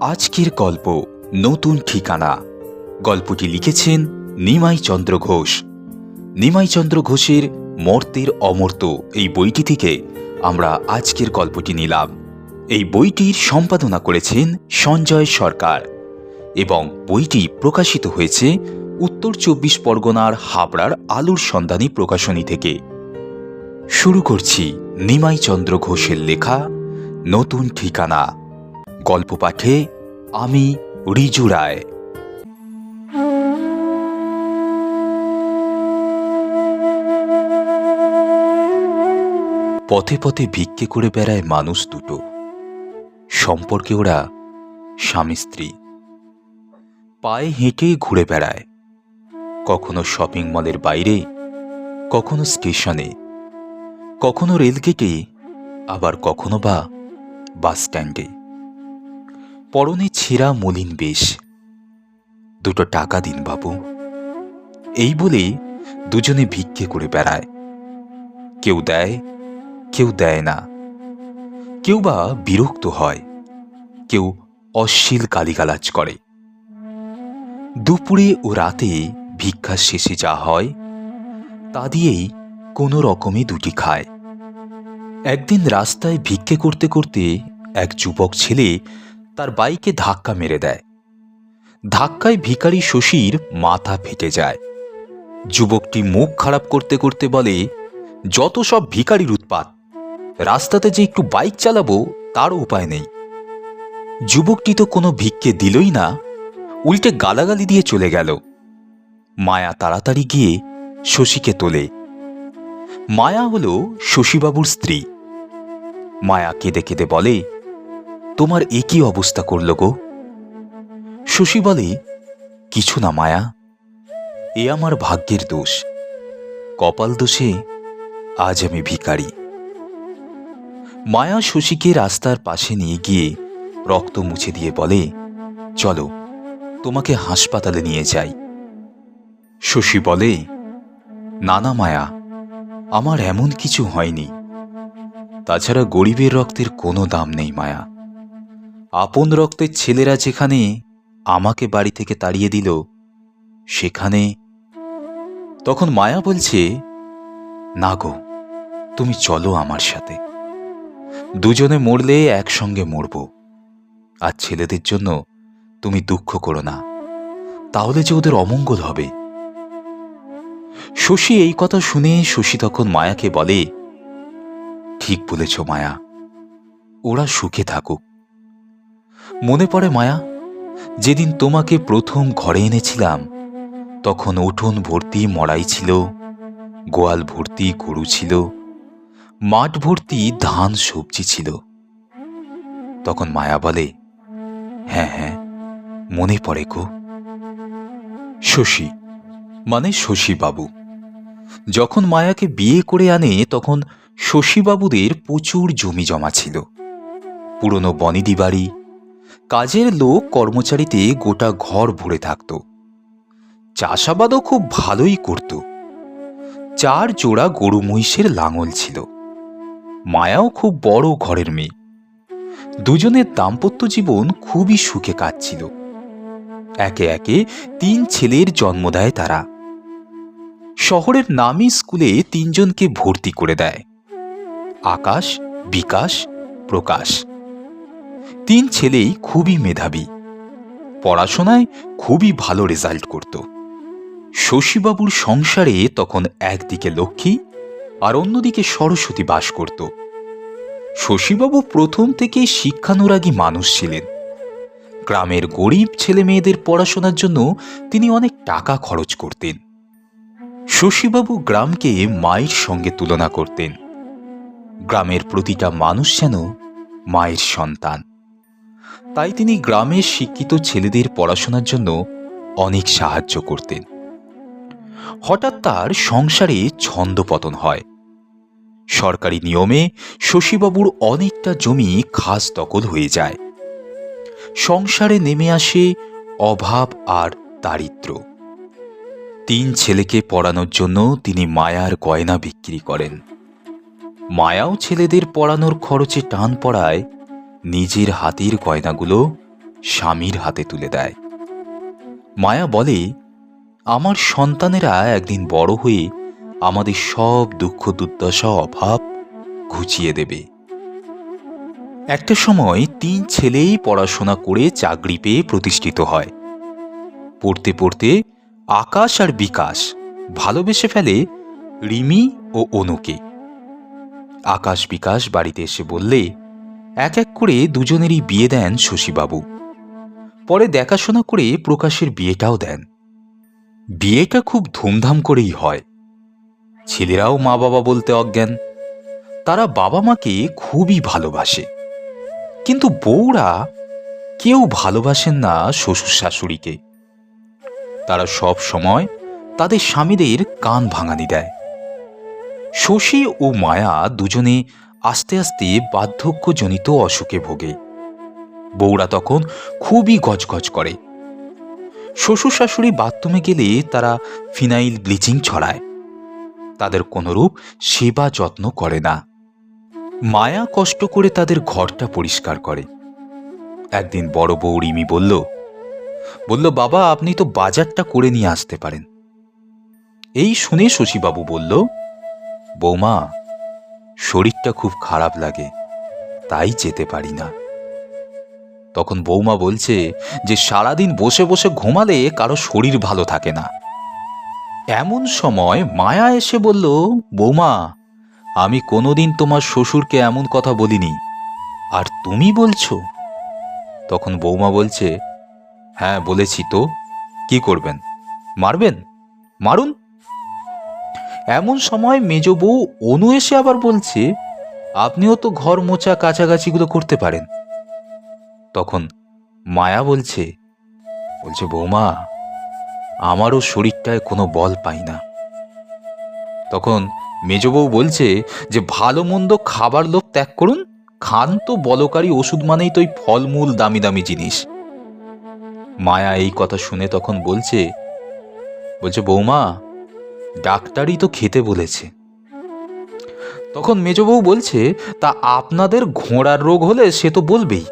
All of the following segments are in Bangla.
আজকের গল্প নতুন ঠিকানা। গল্পটি লিখেছেন নিমাই চন্দ্র ঘোষ। নিমাই চন্দ্র ঘোষের মর্তের অমর্ত এই বইটি থেকে আমরা আজকের গল্পটি নিলাম। এই বইটির সম্পাদনা করেছেন সঞ্জয় সরকার এবং বইটি প্রকাশিত হয়েছে উত্তর চব্বিশ পরগনার হাবড়ার আলুর সন্ধানী প্রকাশনী থেকে। শুরু করছি নিমাই চন্দ্র ঘোষের লেখা নতুন ঠিকানা। গল্প পাঠে আমি রিজু রায়। পথে পথে ভিক্ষে করে বেড়ায় মানুষ দুটো, সম্পর্কে ওরা স্বামী স্ত্রী। পায়ে হেঁটে ঘুরে বেড়ায়, কখনো শপিং মলের বাইরে, কখনো স্টেশনে কখনো রেলগেটে আবার কখনো বা বাস স্ট্যান্ডে পরনে ছেঁড়া মলিন বেশ। দুটো টাকা দিন বাবু। এই বলে দুজনে ভিক্ষে করে বেড়ায়। কেউ দেয় কেউ দেয় না। কেউ বা বিরক্ত হয়, কেউ অশ্লীল গালিগালাজ করে। দুপুরে ও রাতে ভিক্ষা শেষে যা হয়, তা দিয়েই কোনো রকমে দুটি খায়। একদিন রাস্তায় ভিক্ষে করতে করতে এক যুবক ছেলে তার বাইকে ধাক্কা মেরে দেয়। ধাক্কায় ভিখারি শশীর মাথা ফেটে যায়। যুবকটি মুখ খারাপ করতে করতে বলে, যত সব ভিখারির উৎপাত, রাস্তাতে যে একটু বাইক চালাবো তারও উপায় নেই। যুবকটি তো কোনো ভিক্ষে দিলই না, উল্টে গালাগালি দিয়ে চলে গেল। মায়া তাড়াতাড়ি গিয়ে শশীকে তোলে। মায়া হল শশীবাবুর স্ত্রী। মায়া কেঁদে কেঁদে বলে তোমার এ অবস্থা করল গো? শশী বলে, কিছু না, মায়া। এ আমার ভাগ্যের দোষ। কপাল দোষে আজ আমি ভিখারি। মায়া শশীকে রাস্তার পাশে নিয়ে গিয়ে রক্ত মুছে দিয়ে বলে, চলো, তোমাকে হাসপাতালে নিয়ে যাই। শশী বলে, না না, মায়া, আমার এমন কিছু হয়নি। তাছাড়া গরিবের রক্তের কোনো দাম নেই, মায়া। আপন রক্তের ছেলেরা যেখানে আমাকে বাড়ি থেকে তাড়িয়ে দিল, সেখানে তখন মায়া বলছে, না গো, তুমি চলো আমার সাথে। দুজনে মরলে একসঙ্গে মরব। আর ছেলেদের জন্য তুমি দুঃখ করো না। তাহলে যে ওদের অমঙ্গল হবে। শশী এই কথা শুনে শশী তখন মায়াকে বলে, ঠিক বলেছ মায়া। ওরা সুখে থাকুক। মনে পড়ে মায়া? যেদিন তোমাকে প্রথম ঘরে এনেছিলাম, তখন উঠোন ভর্তি মড়াই ছিল, গোয়াল ভর্তি গরু ছিল, মাঠ ভর্তি ধান সবজি ছিল। তখন মায়া বলে হ্যাঁ হ্যাঁ মনে পড়ে গো। শশী মানে শশীবাবু, যখন মায়াকে বিয়ে করে আনে, তখন শশীবাবুদের প্রচুর জমি জমা ছিল। পুরনো বনিদি বাড়ি কাজের লোক কর্মচারীতে গোটা ঘর ভরে থাকত। চাষাবাদও খুব ভালোই করত। চার জোড়া গরু মহিষের লাঙল ছিল। মায়াও খুব বড় ঘরের মেয়ে। দুজনের দাম্পত্য জীবন খুবই সুখে কাটছিল। একে একে তিন ছেলের জন্ম দেয় তারা। শহরের নামি স্কুলে তিনজনকে ভর্তি করে দেয়। আকাশ, বিকাশ, প্রকাশ। তিন ছেলেই খুবই মেধাবী। পড়াশোনায় খুবই ভালো রেজাল্ট করত। শশীবাবুর সংসারে তখন একদিকে লক্ষ্মী আর অন্যদিকে সরস্বতী বাস করত। শশীবাবু প্রথম থেকে শিক্ষানুরাগী মানুষ ছিলেন। গ্রামের গরিব ছেলে মেয়েদের পড়াশোনার জন্য তিনি অনেক টাকা খরচ করতেন। শশীবাবু গ্রামকে মায়ের সঙ্গে তুলনা করতেন। গ্রামের প্রতিটা মানুষ যেন মায়ের সন্তান। তাই তিনি গ্রামের শিক্ষিত ছেলেদের পড়াশোনার জন্য অনেক সাহায্য করতেন। হঠাৎ তার সংসারে ছন্দপতন হয়। সরকারি নিয়মে শশীবাবুর অনেকটা জমি খাস দখল হয়ে যায়। সংসারে নেমে আসে অভাব আর দারিদ্র তিন ছেলেকে পড়ানোর জন্য তিনি মায়ার গয়না বিক্রি করেন। মায়াও ছেলেদের পড়ানোর খরচে টান পড়ায় নিজের হাতের গয়নাগুলো স্বামীর হাতে তুলে দেয়। মায়া বলে, আমার সন্তানেরা একদিন বড় হয়ে আমাদের সব দুঃখ, দুর্দশা, অভাব ঘুচিয়ে দেবে। একটা সময় তিন ছেলেই পড়াশোনা করে চাকরি পেয়ে প্রতিষ্ঠিত হয়। পড়তে পড়তে আকাশ আর বিকাশ ভালোবেসে ফেলে রিমি ও অনুকে। আকাশ বিকাশ বাড়িতে এসে বললে এক এক করে দুজনেরই বিয়ে দেন শশীবাবু। পরে দেখাশোনা করে প্রকাশের বিয়েটাও দেন। বিয়েটা খুব ধুমধাম করেই হয়। ছেলেরাও মা বাবা বলতে অজ্ঞান। তারা বাবা মাকে খুবই ভালোবাসে। কিন্তু বউরা কেউ ভালোবাসেন না শ্বশুর শাশুড়িকে তারা সব সময় তাদের স্বামীদের কান ভাঙানি দেয়। শশী ও মায়া দুজনে আস্তে আস্তে বার্ধক্যজনিত অসুখে ভোগে। বউরা তখন খুবই গজগজ করে। শ্বশুর শাশুড়ি বাথরুমে গেলে তারা ফিনাইল ব্লিচিং ছড়ায়। তাদের কোনোরূপ সেবা যত্ন করে না। মায়া কষ্ট করে তাদের ঘরটা পরিষ্কার করে। একদিন বড় বউ রিমি বলল বলল, বাবা, আপনি তো বাজারটা করে নিয়ে আসতে পারেন। এই শুনে শশীবাবু বলল, বৌমা শরীরটা খুব খারাপ লাগে, তাই যেতে পারি না। তখন বৌমা বলছে যে সারাদিন বসে বসে ঘুমালে কারও শরীর ভালো থাকে না। এমন সময় মায়া এসে বলল, বৌমা, আমি কোনোদিন তোমার শ্বশুরকে এমন কথা বলিনি, আর তুমি বলছো? তখন বৌমা বলছে হ্যাঁ বলেছি তো, কি করবেন? মারবেন? মারুন? এমন সময় মেজ বউ অনু এসে আবার বলছে, আপনিও তো ঘর মোচা কাছাকাছিগুলো করতে পারেন। তখন মায়া বলছে বলছে, বৌমা, আমারও শরীরটায় কোনো বল পাই না। তখন মেজবউ বলছে, যে ভালো মন্দ খাবার লোভ ত্যাগ করুন খান তো বলকারী ওষুধ মানেই তো ওই ফলমূল দামি দামি জিনিস। মায়া এই কথা শুনে তখন বলছে বলছে, বৌমা ডাক্তারই তো খেতে বলেছে। তখন মেজবউ বলছে, তা আপনাদের ঘোড়ার রোগ হলে সে তো বলবেই।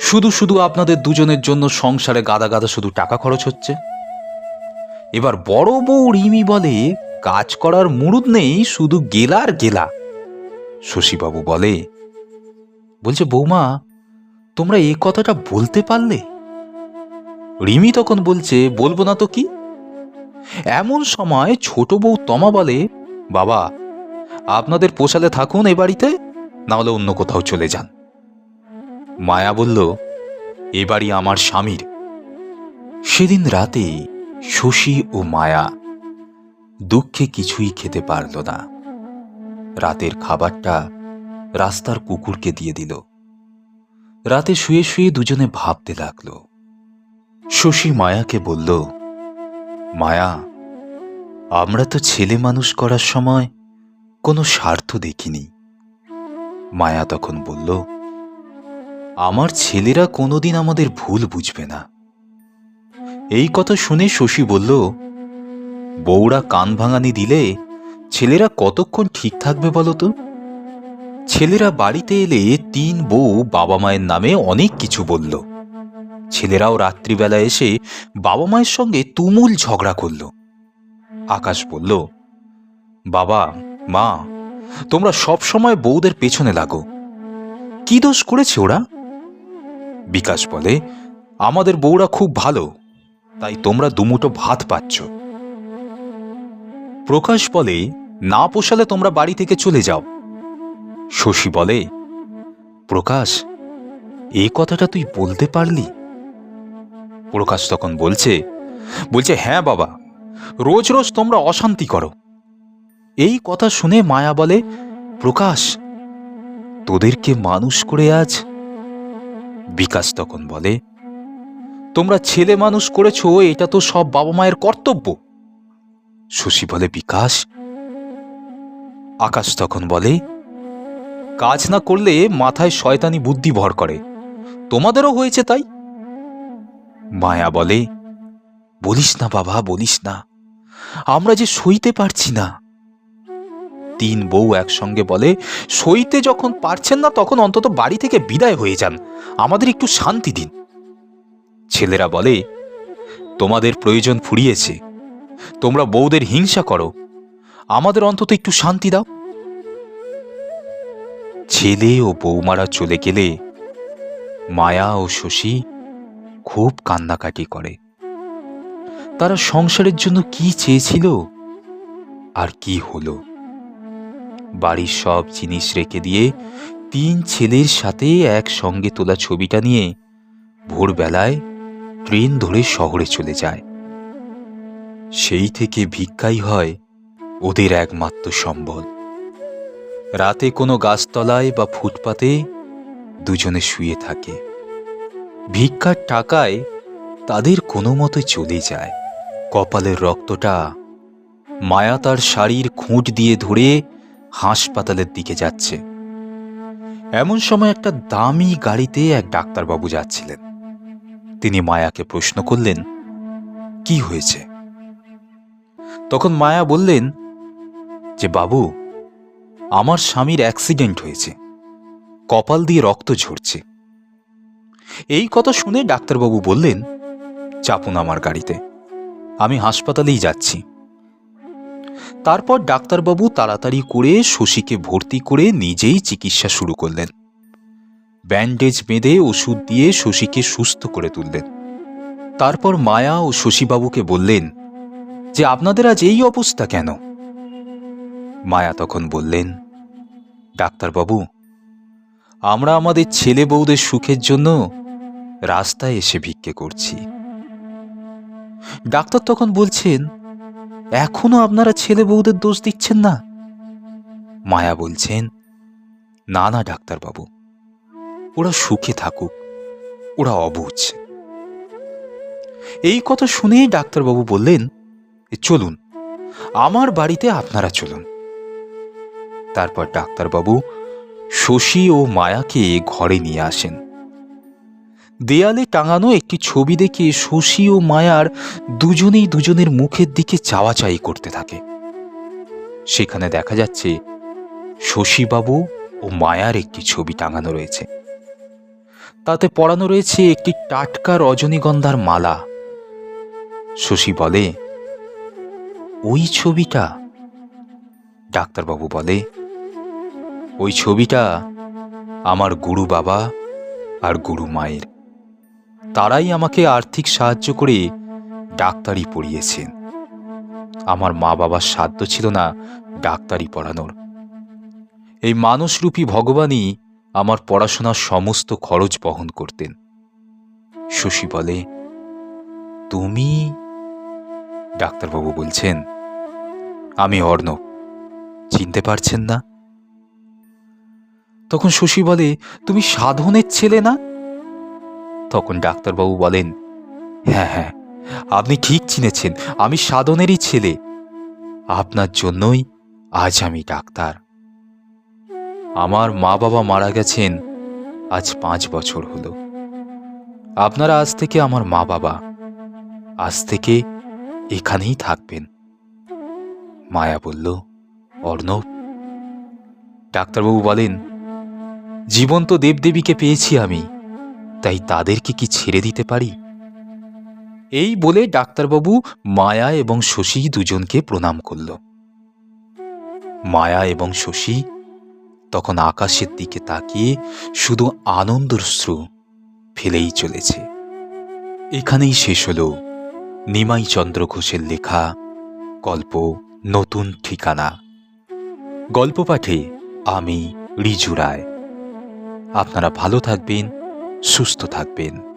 শুধু শুধু আপনাদের দুজনের জন্য সংসারে গাদা গাদা শুধু টাকা খরচ হচ্ছে। এবার বড় বউ রিমি বলে, কাজ করার মুরুদ নেই, শুধু গেলার গেলা। শশীবাবু বলে, বলছে, বৌমা, তোমরা এ কথাটা বলতে পারলে? রিমি তখন বলছে, বলব না তো কি? এমন সময় ছোট বউ তমা বলে, বাবা, আপনাদের পোষালে থাকুন এ বাড়িতে না হলে অন্য কোথাও চলে যান। মায়া বলল, এ বাড়ি আমার স্বামীর। সেদিন রাতে শশী ও মায়া দুঃখে কিছুই খেতে পারল না। রাতের খাবারটা রাস্তার কুকুরকে দিয়ে দিল। রাতে শুয়ে শুয়ে দুজনে ভাবতে লাগল। শশী মায়াকে বলল মায়া, আমরা তো ছেলে মানুষ করার সময় কোনো স্বার্থ দেখিনি। মায়া তখন বলল, আমার ছেলেরা কোনোদিন আমাদের ভুল বুঝবে না। এই কথা শুনে শশী বলল, বউরা কান ভাঙানি দিলে ছেলেরা কতক্ষণ ঠিক থাকবে বলো তো? ছেলেরা বাড়িতে এলে তিন বউ বাবা মায়ের নামে অনেক কিছু বলল। ছেলেরাও রাত্রিবেলা এসে বাবা মায়ের সঙ্গে তুমুল ঝগড়া করল। আকাশ বলল, বাবা, মা, তোমরা সব সময় বউদের পেছনে লাগো। কি দোষ করেছে ওরা? বিকাশ বলে, আমাদের বউরা খুব ভালো, তাই তোমরা দুমুটো ভাত পাচ্ছ। প্রকাশ বলে, না পোষালে তোমরা বাড়ি থেকে চলে যাও। শশী বলে, প্রকাশ এই কথাটা তুই বলতে পারলি? প্রকাশ তখন বলছে বলছে হ্যাঁ বাবা, রোজ রোজ তোমরা অশান্তি করো। এই কথা শুনে মায়া বলে, প্রকাশ, তোদেরকে মানুষ করে আজ? বিকাশ তখন বলে, তোমরা ছেলে মানুষ করেছ, এটা তো সব বাবা মায়ের কর্তব্য। শশী বলে, বিকাশ। আকাশ তখন বলে, কাজ না করলে মাথায় শয়তানি বুদ্ধি ভর করে। তোমাদেরও হয়েছে তাই? মায়া বলে, বলিস না বাবা, বলিস না। আমরা যে সইতে পারছি না। তিন বউ একসঙ্গে বলে, সইতে যখন পারছেন না, তখন অন্তত বাড়ি থেকে বিদায় হয়ে যান। আমাদের একটু শান্তি দিন। ছেলেরা বলে, তোমাদের প্রয়োজন ফুরিয়েছে। তোমরা বউদের হিংসা করো। আমাদের অন্তত একটু শান্তি দাও। ছেলে ও বৌমারা চলে গেলে, মায়া ও শশী খুব কান্নাকাটি করে। তারা সংসারের জন্য কি চেয়েছিল? আর কি হলো? বাড়ির সব জিনিস রেখে দিয়ে তিন ছেলের সাথে একসঙ্গে তোলা ছবিটা নিয়ে ভোরবেলায় ট্রেন ধরে শহরে চলে যায়। সেই থেকে ভিক্ষাই হয় ওদের একমাত্র সম্বল। রাতে কোনো গাছতলায় বা ফুটপাতে দুজনে শুয়ে থাকে। ভিক্ষার টাকায় তাদের কোনো মতো চলে যায়। কপালের রক্তটা মায়া তার শাড়ির খুঁট দিয়ে ধরে হাসপাতালের দিকে যাচ্ছে। এমন সময় একটা দামি গাড়িতে এক ডাক্তারবাবু যাচ্ছিলেন। তিনি মায়াকে প্রশ্ন করলেন, কি হয়েছে? তখন মায়া বললেন, যে বাবু, আমার স্বামীর অ্যাক্সিডেন্ট হয়েছে। কপাল দিয়ে রক্ত ঝরছে। এই কথা শুনে ডাক্তারবাবু বললেন, চাপুন আমার গাড়িতে। আমি হাসপাতালেই যাচ্ছি। তারপর ডাক্তারবাবু তাড়াতাড়ি করে শশীকে ভর্তি করে নিজেই চিকিৎসা শুরু করলেন। ব্যান্ডেজ বেঁধে ওষুধ দিয়ে শশীকে সুস্থ করে তুললেন। তারপর মায়া ও শশীবাবুকে বললেন, যে আপনাদের আজ এই অবস্থা কেন? মায়া তখন বললেন, ডাক্তারবাবু, আমরা আমাদের ছেলে বউদের সুখের জন্য রাস্তায় এসে ভিক্ষে করছি। ডাক্তার তখন বলছেন এখনও আপনারা ছেলে বউদের দোষ দিচ্ছেন না? মায়া বলছেন না না ডাক্তারবাবু। ওরা সুখে থাকুক ওরা অবুঝ। এই কথা শুনেই ডাক্তারবাবু বললেন "এ, চলুন আমার বাড়িতে আপনারা চলুন। তারপর ডাক্তারবাবু শশী ও মায়াকে ঘরে নিয়ে আসেন। দেয়ালে টাঙানো একটি ছবি দেখে শশী ও মায়ার দুজনেই দুজনের মুখের দিকে চাওয়াচাই করতে থাকে। সেখানে দেখা যাচ্ছে শশীবাবু ও মায়ার একটি ছবি টাঙানো রয়েছে। তাতে পড়ানো রয়েছে একটি টাটকা রজনীগন্ধার মালা। শশী বলে, ওই ছবিটা, ডাক্তারবাবু বলে, ওই ছবিটা আমার গুরু বাবা আর গুরু মায়ের তারাই আমাকে আর্থিক সাহায্য করে ডাক্তারি পড়িয়েছেন। আমার মা বাবার সাধ্য ছিল না ডাক্তারি পড়ানোর। এই মানুষরূপী ভগবানই আমার পড়াশোনার সমস্ত খরচ বহন করতেন। শশী বলে, তুমি ডাক্তারবাবু বলছেন, আমি অর্ণব চিনতে পারছেন না? তখন শশী বলে, তুমি সাধনের ছেলে না? তখন ডাক্তারবাবু বলেন হ্যাঁ হ্যাঁ আপনি ঠিক চিনেছেন, আমি সাধনেরই ছেলে। আপনার জন্যই আজ আমি ডাক্তার। আমার মা বাবা মারা গেছেন, আজ পাঁচ বছর হলো। আপনারা আজ থেকে আমার মা বাবা আজ থেকে এখানেই থাকবেন। মায়া বলল, অর্ণব, ডাক্তারবাবু বলেন, জীবন্ত দেবদেবীকে পেয়েছি আমি। তাই তাদেরকে কি ছেড়ে দিতে পারি? এই বলে ডাক্তারবাবু মায়া এবং শশী দুজনকে প্রণাম করল। মায়া এবং শশী তখন আকাশের দিকে তাকিয়ে শুধু আনন্দশ্রু ফেলেই চলেছে। এখানেই শেষ হল নিমাই চন্দ্র ঘোষের লেখা গল্প নতুন ঠিকানা। গল্প পাঠে আমি রিজু রায়। আপনারা ভালো থাকবেন সুস্থ থাকবেন।